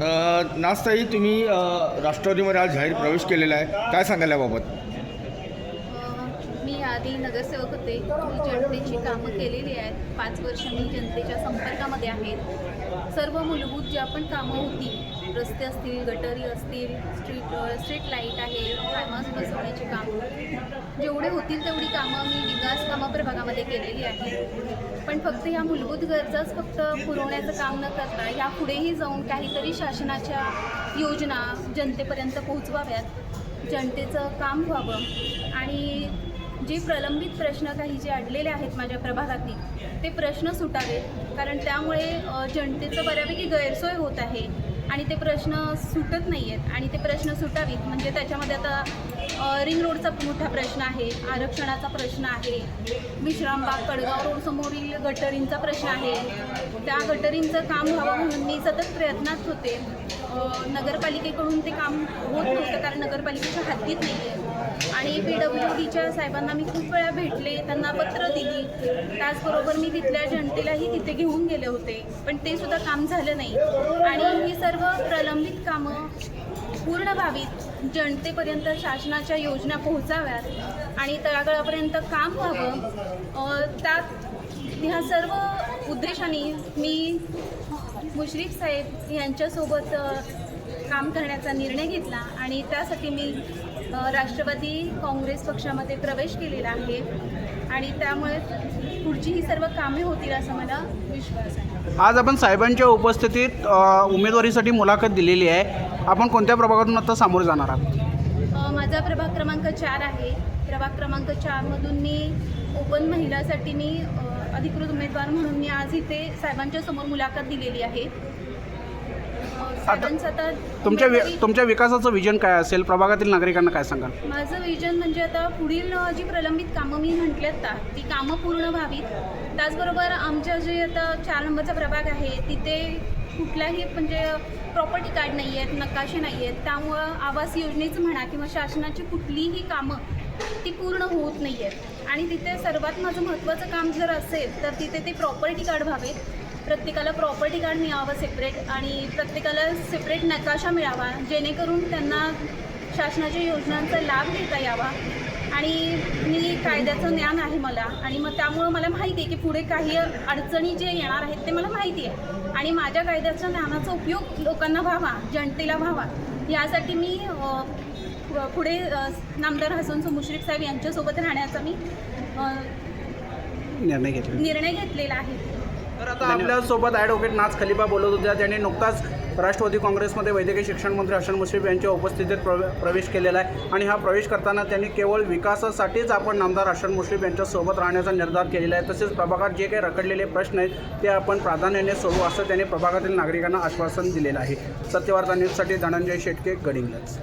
नास्ताई तुम्ही राष्ट्रवादीमध्ये आज जाहीर प्रवेश केलेला आहे. काय सांगायला याबाबत? मी आधी नगरसेवक होते. मी जनतेची कामं केलेली आहेत. पाच वर्ष मी जनतेच्या संपर्कामध्ये आहेत. सर्व मूलभूत ज्या पण कामं होती रस्ते असतील गटरी असतील स्ट्रीट स्ट्रीट लाइट आहे फार्मास बसवण्याचे काम. जेवढे होतील तेवढी कामं मी विकास कामं प्रभागामध्ये केलेली आहे पण फक्त ह्या मूलभूत गरजाच फक्त पुरवण्याचं काम न करता ह्या पुढेही जाऊन काहीतरी शासनाच्या योजना जनतेपर्यंत पोहोचवाव्यात. जनतेचं काम व्हावं आणि जे प्रलंबित प्रश्न काही जे अडलेले आहेत माझ्या प्रभागातील ते प्रश्न सुटावेत. कारण त्यामुळे जनतेचं बऱ्यापैकी गैरसोय होत आहे आणि ते प्रश्न सुटत नाही आहेत आणि ते प्रश्न सुटावीत म्हणजे त्याच्यामध्ये आता रिंग रोडचा मोठा प्रश्न आहे आरक्षणाचा प्रश्न आहे विश्रामबाग कडगाव रोडसमोरील गटरींचा प्रश्न आहे. त्या गटरींचं काम व्हावं म्हणून मी सतत प्रयत्नात होते. नगरपालिकेकडून ते काम होत नव्हतं कारण नगरपालिकेच्या हद्दीत नाही आहे. आणि पी डब्ल्यू डीच्या साहेबांना मी खूप वेळा भेटले त्यांना पत्र दिली. त्याचबरोबर मी तिथल्या जनतेलाही तिथे घेऊन गेले होते. पण ते सुद्धा काम झालं नाही. आणि ही सर्व प्रलंबित कामं पूर्ण व्हावीत. जनतेपर्यंत शासनाच्या योजना पोहोचाव्यात आणि तळागाळापर्यंत काम व्हावं. त्यात ह्या सर्व उद्देशाने मी मुश्रीफ साहेब यांच्यासोबत काम करण्याचा निर्णय घेतला आणि त्यासाठी मी राष्ट्रवादी काँग्रेस पक्षामध्ये प्रवेश केलेला आहे. आणि त्यामुळे पुढची ही सर्व कामे होतील असा मला विश्वास आहे. आज आपण साहेबांच्या उपस्थितीत उमेदवारीसाठी मुलाखत दिलेली आहे. आपण कोणत्या प्रभागातून आता सामोरे जाणार आहात? माझा प्रभाग क्रमांक चार आहे. प्रभाग क्रमांक चारमधून मी ओपन महिलासाठी मी अधिकृत उमेदवार म्हणून मी आज इथे साहेबांच्या समोर मुलाखत दिलेली आहे. साहेबांचं आता तुमच्या वि तुमच्या विकासाचं विजन काय असेल? प्रभागातील नागरिकांना काय सांगाल? माझं विजन म्हणजे आता पुढील अ, जी प्रलंबित कामं मी म्हटलेत ना ती कामं पूर्ण व्हावीत. त्याचबरोबर आमच्या जे आता चार नंबरचा प्रभाग आहे तिथे कुठलाही म्हणजे प्रॉपर्टी कार्ड नाही आहेत नकाशे नाही आहेत त्यामुळं आवास योजनेचं म्हणा किंवा शासनाची कुठलीही कामं ती पूर्ण होत नाही आहेत आणि तिथे सर्वात माझं महत्त्वाचं काम जर असेल तर तिथे ते प्रॉपर्टी कार्ड व्हावेत प्रत्येकाला प्रॉपर्टी कार्ड मिळावं सेपरेट आणि प्रत्येकाला सेपरेट नकाशा मिळावा जेणेकरून त्यांना शासनाच्या योजनांचा लाभ घेता यावा. आणि मी कायद्याचं ज्ञान आहे मला आणि मग त्यामुळं मला माहिती आहे की पुढे काही अडचणी जे येणार आहेत ते मला माहिती आहे. आणि माझ्या कायद्याच्या ज्ञानाचा उपयोग लोकांना व्हावा जनतेला व्हावा. यासाठी मी पुढे नामदार हसन मुश्रीफ साहेब यांच्यासोबत राहण्याचा मी निर्णय घेतले निर्णय घेतलेला आहे. तर आता आपल्यासोबत ॲडव्होकेट नाच खलिफा बोलत होत्या. त्यांनी नुकताच राष्ट्रवादी काँग्रेसमध्ये वैद्यकीय शिक्षण मंत्री हसन मुश्रीफ यांच्या उपस्थितीत प्रवे प्रवेश केलेला आहे. आणि हा प्रवेश करताना त्यांनी केवळ विकासासाठीच आपण नामदार हसन मुश्रीफ यांच्यासोबत राहण्याचा निर्धार केलेला आहे. तसेच प्रभागात जे काही रखडलेले प्रश्न आहेत ते आपण प्राधान्याने सोडू असं त्यांनी प्रभागातील नागरिकांना आश्वासन दिलेलं आहे. सत्यवार्ता न्यूजसाठी धनंजय शेटके गडिंग्लज.